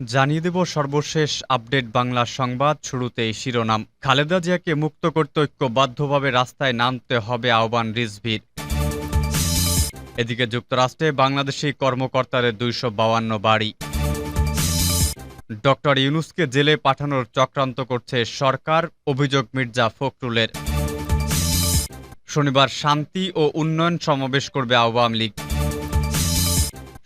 জানিয়ে দেব সর্বশেষ আপডেট বাংলা সংবাদ শুরুতেই শিরোনাম। খালেদা জিয়াকে মুক্ত করতে ঐক্যবদ্ধভাবে রাস্তায় নামতে হবে আহ্বান রিজভির। এদিকে যুক্তরাষ্ট্রে বাংলাদেশি কর্মকর্তাদের দুইশো বাউান্ন বাড়ি। ডক্টর ইউনুসকে জেলে পাঠানোর চক্রান্ত করছে সরকার, অভিযোগ মির্জা ফখরুলের। শনিবার শান্তি ও উন্নয়ন সমাবেশ করবে আওয়ামী লীগ।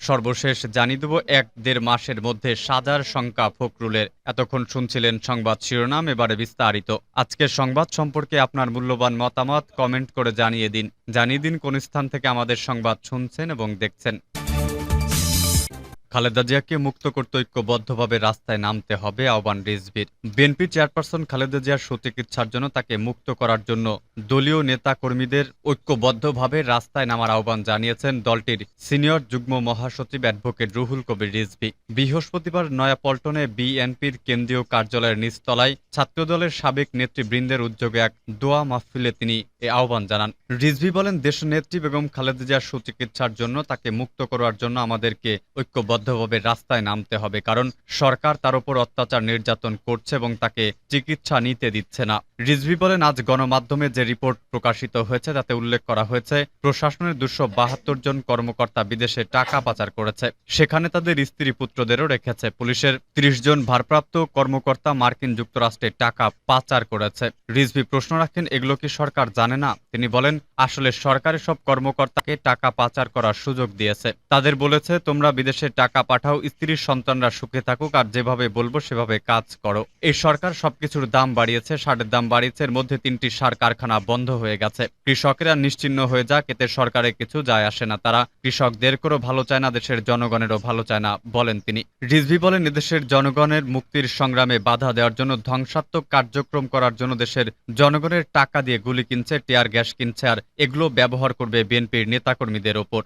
সর্বশেষ জানিয়ে দেব, এক দেড় মাসের মধ্যে সাজার সংখ্যা ফখরুলের। এতক্ষণ শুনছিলেন সংবাদ শিরোনাম, এবারে বিস্তারিত। আজকের সংবাদ সম্পর্কে আপনার মূল্যবান মতামত কমেন্ট করে জানিয়ে দিন। জানিয়ে দিন কোন স্থান থেকে আমাদের সংবাদ শুনছেন এবং দেখছেন। খালেদা জিয়াকে মুক্ত করতে ঐক্যবদ্ধভাবে রাস্তায় নামতে হবে আহ্বান রিজভির। বিএনপি চেয়ারপারসন খালেদা জিয়ার সুচিকিৎসার জন্য তাকে মুক্ত করার জন্য দলীয় নেতা কর্মীদের ঐক্যবদ্ধভাবে রাস্তায় নামার আহ্বান জানিয়েছেন দলটির সিনিয়র যুগ্ম মহাসচিব অ্যাডভোকেট রুহুল কবির রিজভি। বৃহস্পতিবার নয়াপল্টনে বিএনপির কেন্দ্রীয় কার্যালয়ের নিচতলায় ছাত্রদলের সাবেক নেতৃবৃন্দের উদ্যোগে এক দোয়া মাহফিলে তিনি এ আহ্বান জানান। রিজভি বলেন, দেশনেত্রী বেগম খালেদা জিয়ার সুচিকিৎসার জন্য তাকে মুক্ত করার জন্য আমাদেরকে ঐক্যবদ্ধভাবে রাস্তায় নামতে হবে, কারণ সরকার তার উপর অত্যাচার নির্যাতন করছে এবং তাকে চিকিৎসা নিতে দিচ্ছে না। রিজভি বলেন, আজ গণমাধ্যমে যে রিপোর্ট প্রকাশিত হয়েছে, তাতে উল্লেখ করা হয়েছে, প্রশাসনের দুশো বাহাত্তর জন কর্মকর্তা বিদেশে টাকা পাচার করেছে। সেখানে তাদের স্ত্রী পুত্রদেরও রেখেছে। পুলিশের ত্রিশ জন ভারপ্রাপ্ত কর্মকর্তা মার্কিন যুক্তরাষ্ট্রে টাকা পাচার করেছে। রিজভি প্রশ্ন রাখেন, এগুলো কি সরকার জানে না? তিনি বলেন, আসলে সরকারের সব কর্মকর্তাকে টাকা পাচার করার সুযোগ দিয়েছে। তাদের বলেছে, তোমরা বিদেশে টাকা পাঠাও, স্ত্রীর সন্তানরা সুখে থাকুক, আর যেভাবে বলব সেভাবে কাজ করো। এই সরকার সবকিছুর দাম বাড়িয়েছে সারের দাম বাড়িয়েছে, এর মধ্যে তিনটি সার কারখানা বন্ধ হয়ে গেছে। কৃষকেরা নিশ্চিন্ন হয়ে যাক, এতে সরকারের কিছু যায় আসে না। তারা কৃষকদেরকেও ভালো চায় না, দেশের জনগণেরও ভালো চায় না, বলেন তিনি। রিজভি বলেন, এদেশের জনগণের মুক্তির সংগ্রামে বাধা দেওয়ার জন্য, ধ্বংসাত্মক কার্যক্রম করার জন্য দেশের জনগণের টাকা দিয়ে গুলি কিনছে, টিয়ার গ্যাস কিনছে, আর এগুলো ব্যবহার করবে বিএনপির নেতাকর্মীদের ওপর।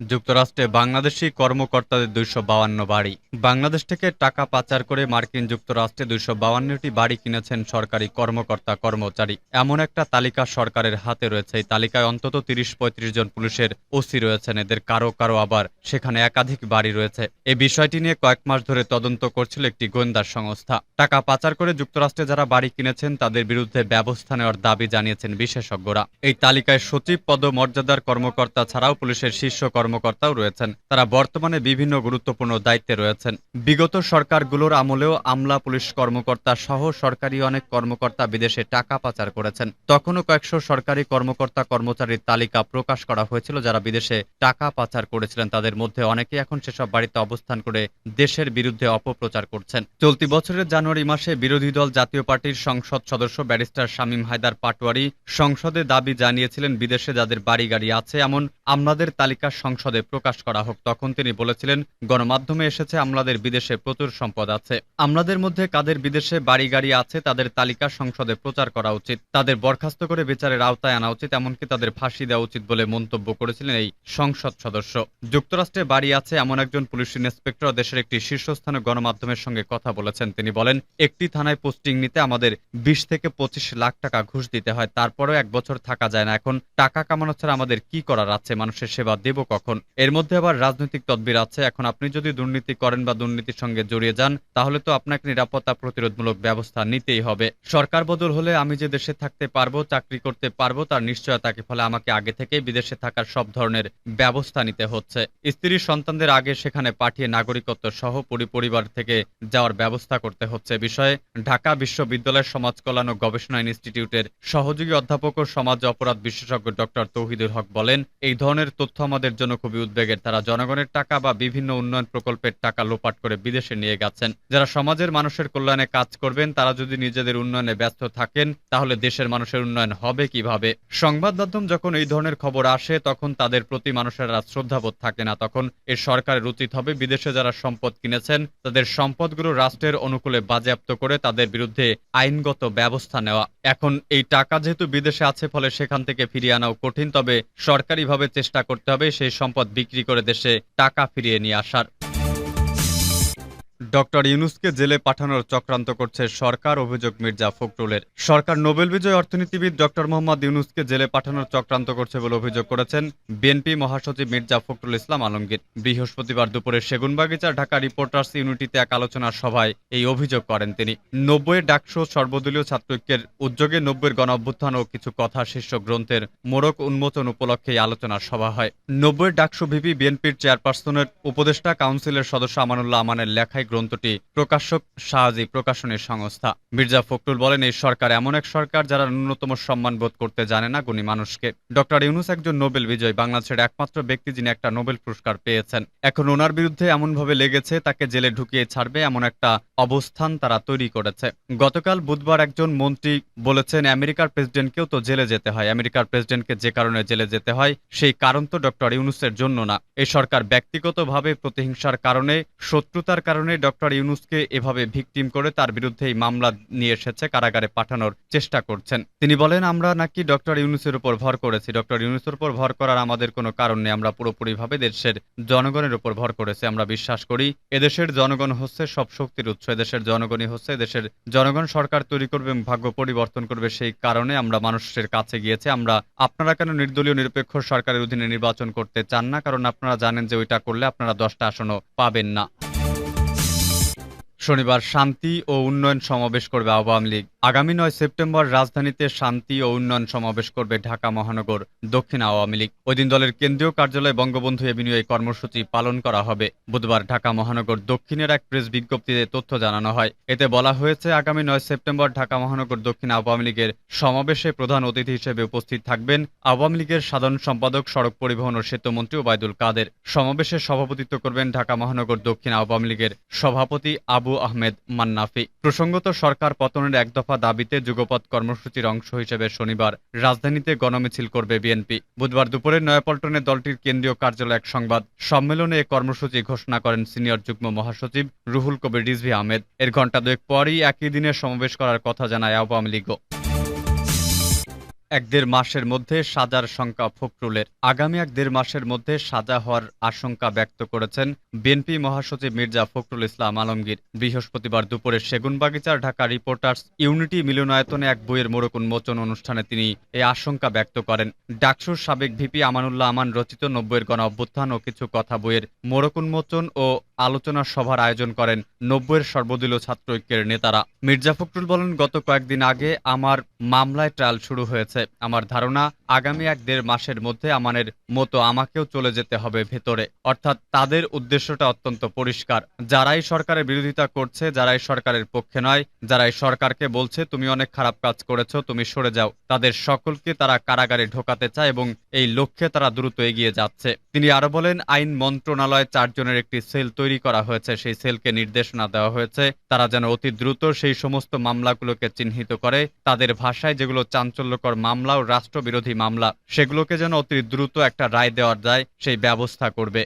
যুক্তরাষ্ট্রে বাংলাদেশি কর্মকর্তাদের দুইশো বাউান্ন বাড়ি। বাংলাদেশ থেকে টাকা পাচার করে মার্কিন যুক্তরাষ্ট্রে দুইশো বাউান্নটি বাড়ি কিনেছেন সরকারি কর্মকর্তা কর্মচারী। এমন একটা তালিকা সরকারের হাতে রয়েছে। এই তালিকায় অন্তত তিরিশ পঁয়ত্রিশ জন পুলিশের ওসি রয়েছেন। এদের কারও কারও আবার সেখানে একাধিক বাড়ি রয়েছে। এই বিষয়টি নিয়ে কয়েক মাস ধরে তদন্ত করছিল একটি গোয়েন্দা সংস্থা। টাকা পাচার করে যুক্তরাষ্ট্রে যারা বাড়ি কিনেছেন, তাদের বিরুদ্ধে ব্যবস্থা নেওয়ার দাবি জানিয়েছেন বিশেষজ্ঞরা। এই তালিকায় সচিব পদ মর্যাদার কর্মকর্তা ছাড়াও পুলিশের শীর্ষ কর্মকর্তাও রয়েছেন। তারা বর্তমানে বিভিন্ন গুরুত্বপূর্ণ দায়িত্বে রয়েছেন। বিগত সরকারগুলোর আমলেও আমলা পুলিশ কর্মকর্তা সহ সরকারি অনেক কর্মকর্তা বিদেশে টাকা পাচার করেছেন। তখনও কয়েকশো সরকারি কর্মকর্তা কর্মচারীর তালিকা প্রকাশ করা হয়েছিল যারা বিদেশে টাকা পাচার করেছিলেন। তাদের মধ্যে অনেকে এখন সেসব বাড়িতে অবস্থান করে দেশের বিরুদ্ধে অপপ্রচার করছেন। চলতি বছরের জানুয়ারি মাসে বিরোধী দল জাতীয় পার্টির সংসদ সদস্য ব্যারিস্টার শামীম হায়দার পাটোয়ারি সংসদে দাবি জানিয়েছিলেন, বিদেশে যাদের বাড়ি গাড়ি আছে এমন আমলাদের তালিকা সংসদে প্রকাশ করা হোক, তখন তিনি বলেছিলেন, গণমাধ্যমে এসেছে, আমলাদের বিদেশে প্রচুর সম্পদ আছে। আমলাদের মধ্যে কাদের বিদেশে বাড়ি গাড়ি আছে, তাদের তালিকা সংসদে প্রচার করা উচিত। তাদের বরখাস্ত করে বিচারের আওতায় আনা উচিত, এমনকি তাদের ফাঁসি দেওয়া উচিত বলে মন্তব্য করেছিলেন এই সংসদ সদস্য। যুক্তরাষ্ট্রে বাড়ি আছে এমন একজন পুলিশ ইন্সপেক্টর, দেশের একটি শীর্ষস্থানীয় গণমাধ্যমের সঙ্গে কথা বলেছেন। তিনি বলেন, একটি থানায় পোস্টিং নিতে আমাদের বিশ থেকে পঁচিশ লাখ টাকা ঘুষ দিতে হয়, তারপরেও এক বছর থাকা যায় না। এখন টাকা কামানো ছাড়া আমাদের কি করার আছে? মানুষের সেবা দেব কখন? এর মধ্যে আবার রাজনৈতিক তদবির আছে। এখন আপনি যদি দুর্নীতি করেন বা দুর্নীতির সঙ্গে জড়িয়ে যান, তাহলে তো আপনাকে নিরাপত্তা প্রতিরোধমূলক ব্যবস্থা নিতেই হবে। সরকার বদল হলে আমি যে দেশে থাকতে পারব, চাকরি করতে পারব, তার নিশ্চয়তাকে ফলে আমাকে আগে থেকেই বিদেশে থাকার সব ধরনের ব্যবস্থা নিতে হচ্ছে। স্ত্রী সন্তানদের আগে সেখানে পাঠিয়ে নাগরিকত্ব সহ পরিবার থেকে যাওয়ার ব্যবস্থা করতে হচ্ছে। বিষয়ে ঢাকা বিশ্ববিদ্যালয়ের সমাজ কল্যাণ ও গবেষণা ইনস্টিটিউটের সহযোগী অধ্যাপক ও সমাজ অপরাধ বিশেষজ্ঞ ডক্টর তৌহিদুল হক বলেন, এই ধরনের তথ্য আমাদের জন্য খুবই উদ্বেগের তারা জনগণের টাকা বা বিভিন্ন উন্নয়ন প্রকল্পের টাকা লোপাট করে বিদেশে নিয়ে গেছেন যারা সমাজের মানুষের কল্যাণে কাজ করবেন, তারা যদি নিজেদের উন্নয়নে ব্যস্ত থাকেন, তাহলে দেশের মানুষের উন্নয়ন হবে কীভাবে? সংবাদ মাধ্যম যখন এই ধরনের খবর আসে, তখন তাদের প্রতি মানুষের আর শ্রদ্ধাবোধ থাকে না। তখন এর সরকারের উচিত হবে বিদেশে যারা সম্পদ কিনেছেন, তাদের সম্পদগুলো রাষ্ট্রের অনুকূলে বাজেয়াপ্ত করে তাদের বিরুদ্ধে আইনগত ব্যবস্থা নেওয়া। এখন এই টাকা যেহেতু বিদেশে আছে, ফলে সেখান থেকে ফিরিয়ে আনাও কঠিন, তবে সরকারিভাবে চেষ্টা করতে হবে সেই সম্পদ বিক্রি করে দেশে টাকা ফিরিয়ে নিয়ে আসার ডক্টর ইউনুসকে জেলে পাঠানোর চক্রান্ত করছে সরকার, অভিযোগ মির্জা ফখরুলের। সরকার নোবেল বিজয় অর্থনীতিবিদ ডক্টর মোহাম্মদ ইউনুসকে জেলে পাঠানোর চক্রান্ত করছে বলে অভিযোগ করেছেন বিএনপি মহাসচিব মির্জা ফখরুল ইসলাম আলমগীর। বৃহস্পতিবার দুপুরে সেগুনবাগিচা ঢাকা রিপোর্টার্স ইউনিটিতে এক আলোচনা সভায় এই অভিযোগ করেন তিনি। নব্বইয়ের ডাকসো সর্বদলীয় ছাত্রৈক্যের উদ্যোগে নব্বইয়ের গণ অভ্যুত্থান ও কিছু কথা শীর্ষ গ্রন্থের মোড়ক উন্মোচন উপলক্ষে এই আলোচনা সভা হয়। নব্বইয়ের ডাকসু ভিপি বিএনপির চেয়ারপারসনের উপদেষ্টা, কাউন্সিলের সদস্য আমানুল্লাহ আমানের লেখায় গ্রন্থটি প্রকাশক শাহজি প্রকাশনী সংস্থা। মির্জা ফখরুল বলেন, এই সরকার এমন এক সরকার যারা ন্যূনতম সম্মান বোধ করতে জানে না গুণী মানুষকে। ডক্টর ইউনুস একজন নোবেল বিজয়ী, বাংলাদেশের একমাত্র ব্যক্তি যিনি একটা নোবেল পুরস্কার পেয়েছেন। এখন ওনার বিরুদ্ধে এমনভাবে লেগেছে, তাকে জেলে ঢুকিয়ে ছাড়বে এমন একটা অবস্থান তারা তৈরি করেছে। গতকাল বুধবার একজন মন্ত্রী বলেছেন, আমেরিকার প্রেসিডেন্টকেও তো জেলে যেতে হয়। আমেরিকার প্রেসিডেন্টকে যে কারণে জেলে যেতে হয়, সেই কারণ তো ডক্টর ইউনুসের জন্য না। এই সরকার ব্যক্তিগতভাবে প্রতিহিংসার কারণে, শত্রুতার কারণে ডক্টর ইউনুসকে এভাবে ভিকটিম করে তার বিরুদ্ধে এই মামলা নিয়ে এসেছে, কারাগারে পাঠানোর চেষ্টা করছেন। তিনি বলেন, আমরা নাকি ডক্টর ইউনুসের উপর ভর করেছি। ডক্টর ইউনুসের উপর ভর করার আমাদের কোনো কারণ নেই। আমরা পুরোপুরিভাবে দেশের জনগণের উপর ভর করেছি। আমরা বিশ্বাস করি, এদেশের জনগণ হচ্ছে সব শক্তির উৎস। এদেশের জনগণই হচ্ছে দেশের জনগণ। সরকার তৈরি করবে এবং ভাগ্য পরিবর্তন করবে সেই কারণে আমরা মানুষের কাছে গিয়েছে। আমরা আপনারা কেন নির্দলীয়, নিরপেক্ষ সরকারের অধীনে নির্বাচন করতে চান না? কারণ আপনারা জানেন যে ওইটা করলে আপনারা দশটা আসনও পাবেন না। শনিবার শান্তি ও উন্নয়ন সমাবেশ করবে আওয়ামী লীগ। আগামী নয় সেপ্টেম্বর রাজধানীতে শান্তি ও উন্নয়ন সমাবেশ করবে ঢাকা মহানগর, দক্ষিণ আওয়ামী লীগ। ওই দিন দলের কেন্দ্রীয় কার্যালয়ে বঙ্গবন্ধু এভিনিউ এই কর্মসূচি পালন করা হবে। বুধবার ঢাকা মহানগর দক্ষিণের এক প্রেস বিজ্ঞপ্তিতে তথ্য জানানো হয়। এতে বলা হয়েছে, আগামী নয় সেপ্টেম্বর ঢাকা মহানগর, দক্ষিণ আওয়ামী লীগের সমাবেশে প্রধান অতিথি হিসেবে উপস্থিত থাকবেন আওয়ামী লীগের সাধারণ সম্পাদক, সড়ক পরিবহন ও সেতুমন্ত্রী ওবায়দুল কাদের। সমাবেশে সভাপতিত্ব করবেন ঢাকা মহানগর, দক্ষিণ আওয়ামী লীগের সভাপতি আবু আহমেদ মান্নাফি। প্রসঙ্গত, সরকার পতনের এক দফা দাবিতে যুগপথ কর্মসূচির অংশ হিসেবে শনিবার রাজধানীতে গণমিছিল করবে বিএনপি। বুধবার দুপুরে নয়াপল্টনে দলটির কেন্দ্রীয় কার্যালয় এক সংবাদ সম্মেলনে এ কর্মসূচি ঘোষণা করেন সিনিয়র যুগ্ম মহাসচিব রুহুল কবির রিজভি আহমেদ। এর ঘণ্টা দুয়েক পরই একই দিনে সমাবেশ করার কথা জানায় আওয়ামী লীগও এক দেড় মাসের মধ্যে সাজার শঙ্কা ফখরুলের। আগামী এক দেড় মাসের মধ্যে সাজা হওয়ার আশঙ্কা ব্যক্ত করেছেন বিএনপি মহাসচিব মির্জা ফখরুল ইসলাম আলমগীর। বৃহস্পতিবার দুপুরে সেগুনবাগিচার ঢাকা রিপোর্টার্স ইউনিটি মিলনায়তনে এক বইয়ের মোড়ক উন্মোচন অনুষ্ঠানে তিনি এই আশঙ্কা ব্যক্ত করেন। ডাকসুর সাবেক ভিপি আমানুল্লাহ আমান রচিত নব্বইয়ের গণ অভ্যুত্থান ও কিছু কথা বইয়ের মোড়ক উন্মোচন ও আলোচনা সভার আয়োজন করেন নব্বইয়ের সর্বদলীয় ছাত্র ঐক্যের নেতারা। মির্জা ফখরুল বলেন, গত কয়েকদিন আগে আমার মামলায় ট্রায়াল শুরু হয়েছে। আমার ধারণা, আগামী এক দেড় মাসের মধ্যে আমানের মতো আমাকেও চলে যেতে হবে ভেতরে। অর্থাৎ তাদের উদ্দেশ্যটা অত্যন্ত পরিষ্কার। যারাই সরকারের বিরোধিতা করছে, যারাই সরকারের পক্ষে নয়, যারাই সরকারকে বলছে, তুমি অনেক খারাপ কাজ করেছ, তুমি সরে যাও। তাদের সকলকে তারা কারাগারে ঢোকাতে চায় এবং এই লক্ষ্যে তারা দ্রুত এগিয়ে যাচ্ছে। তিনি আরও বলেন, আইন মন্ত্রণালয় চারজনের একটি সেল তৈরি করা হয়েছে, সেই সেলকে নির্দেশনা দেওয়া হয়েছে। তারা যেন অতি দ্রুত সেই সমস্ত মামলাগুলোকে চিহ্নিত করে। তাদের ভাষায় যেগুলো চাঞ্চল্যকর মামলা ও রাষ্ট্রবিরোধী মামলা, সেগুলোকে যেন অতি দ্রুত একটা রায় দেওয়া যায়, সেই ব্যবস্থা করবে।